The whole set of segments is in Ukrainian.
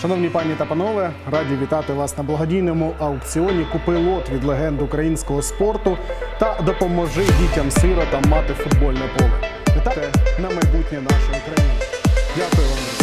Шановні пані та панове, раді вітати вас на благодійному аукціоні Купи лот від легенд українського спорту та допоможи дітям-сиротам мати футбольне поле. Вітайте на майбутнє нашої країни. Дякую вам.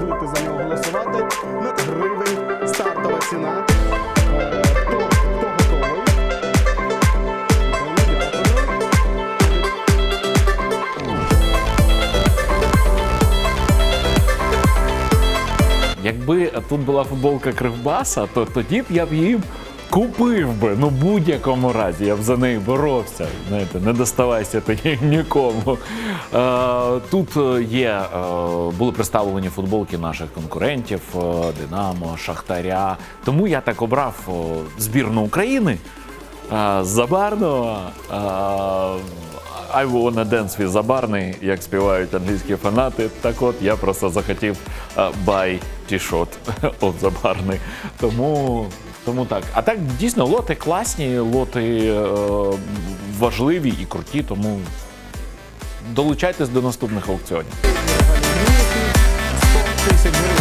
Будете за нього голосувати, на гривень стартова ціна. Е, Хто, хто? Якби тут була футболка Кривбаса, то тоді б я б її купив би. Ну, в будь-якому разі, я б за неї боровся. Знаєте, не доставайся тоді нікому. Е, тут е, є, е, були представлені футболки наших конкурентів: е, Динамо, Шахтаря. Тому я так обрав збірну України. Забарного. I wanna dance with Забарний, як співають англійські фанати. Так от я просто захотів buy t-shirt от Забарний. Тому, тому так. А так дійсно лоти класні, лоти е, важливі і круті, тому долучайтесь до наступних аукціонів. 100 тисяч гривень.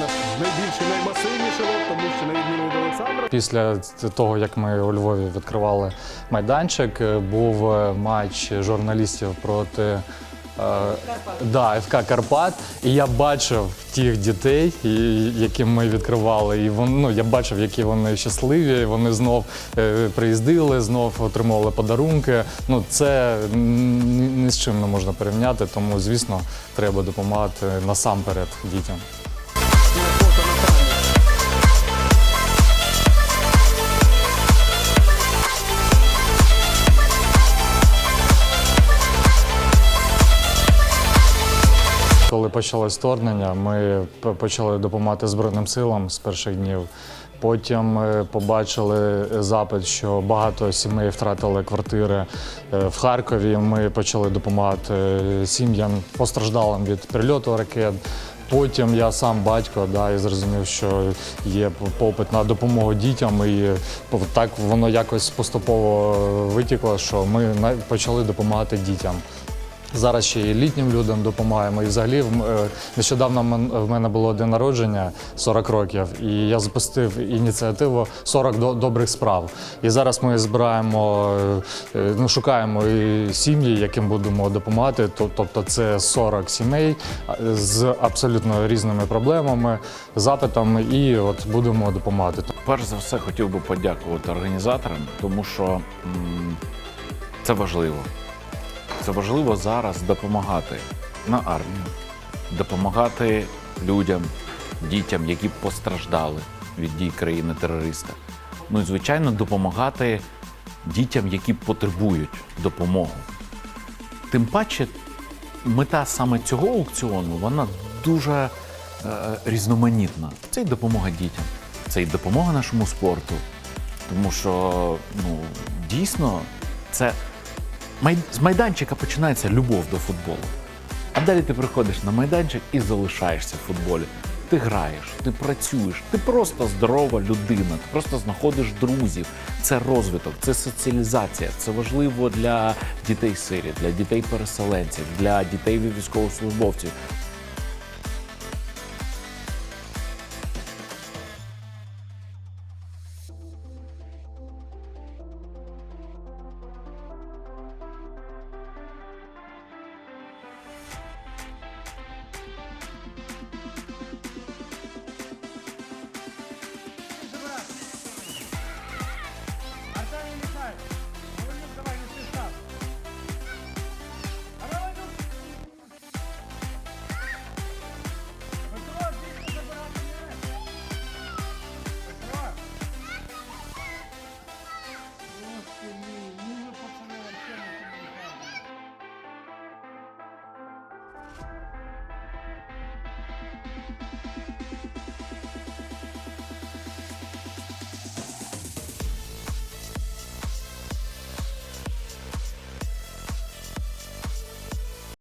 Наш найбільший, наймасивніший лот, тому що на відміну від Олександра. Після того, як ми у Львові відкривали майданчик, е, був е, матч журналістів проти да, ФК Карпат. І я бачив тих дітей, які ми відкривали. І вон, ну, я бачив, які вони щасливі. Вони знов е, приїздили, знов отримували подарунки. Ну, це ні з чим не можна порівняти, тому, звісно, треба допомагати насамперед дітям. Коли почалось вторгнення, ми почали допомагати Збройним силам з перших днів. Потім ми побачили запит, що багато сімей втратили квартири е, в Харкові. Ми почали допомагати е, сім'ям постраждалим від прильоту ракет. Потім я сам батько, да, і зрозумів, що є попит на допомогу дітям, і так воно якось поступово витікло, що ми почали допомагати дітям. Зараз ще і літнім людям допомагаємо. І взагалі е, нещодавно в мене було день народження 40 років, і я запустив ініціативу 40 до- добрих справ. І зараз ми збираємо, е, е, ну шукаємо і сім'ї, яким будемо допомагати. Тобто це 40 сімей з абсолютно різними проблемами, запитами, і от будемо допомагати. Перш за все хотів би подякувати організаторам, тому що це важливо. Це важливо зараз допомагати на армію, допомагати людям, дітям, які постраждали від дій країни-терориста. Ну і звичайно, допомагати дітям, які потребують допомоги. Тим паче, мета саме цього аукціону вона дуже е, різноманітна. Це й допомога дітям, це й допомога нашому спорту. Тому що ну, дійсно це. З майданчика починається любов до футболу. А далі ти приходиш на майданчик і залишаєшся в футболі. Ти граєш, ти працюєш, ти просто здорова людина, ти просто знаходиш друзів. Це розвиток, це соціалізація. Це важливо для дітей сирі, для дітей переселенців, для дітей військовослужбовців.